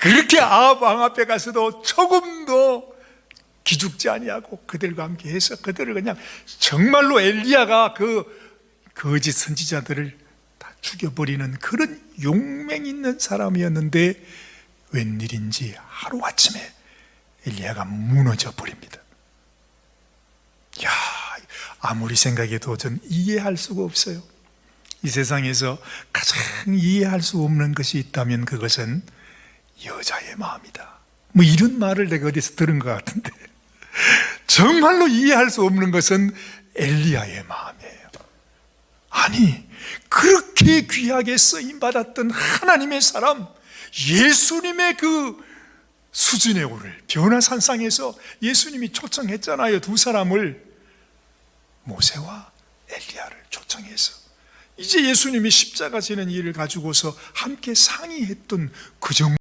그렇게 아합 왕 앞에 가서도 조금도 기죽지 아니하고 그들과 함께 해서 그들을 그냥 정말로 엘리야가 그 거짓 선지자들을 다 죽여버리는 그런 용맹 있는 사람이었는데 웬일인지 하루 아침에 엘리야가 무너져 버립니다. 야, 아무리 생각해도 전 이해할 수가 없어요. 이 세상에서 가장 이해할 수 없는 것이 있다면 그것은 여자의 마음이다. 뭐 이런 말을 내가 어디서 들은 것 같은데 정말로 이해할 수 없는 것은 엘리야의 마음이에요. 아니 그렇게 귀하게 쓰임 받았던 하나님의 사람 예수님의 그 수준에 오를 변화산상에서 예수님이 초청했잖아요 두 사람을 모세와 엘리야를 초청해서 이제 예수님이 십자가 지는 일을 가지고서 함께 상의했던 그 정도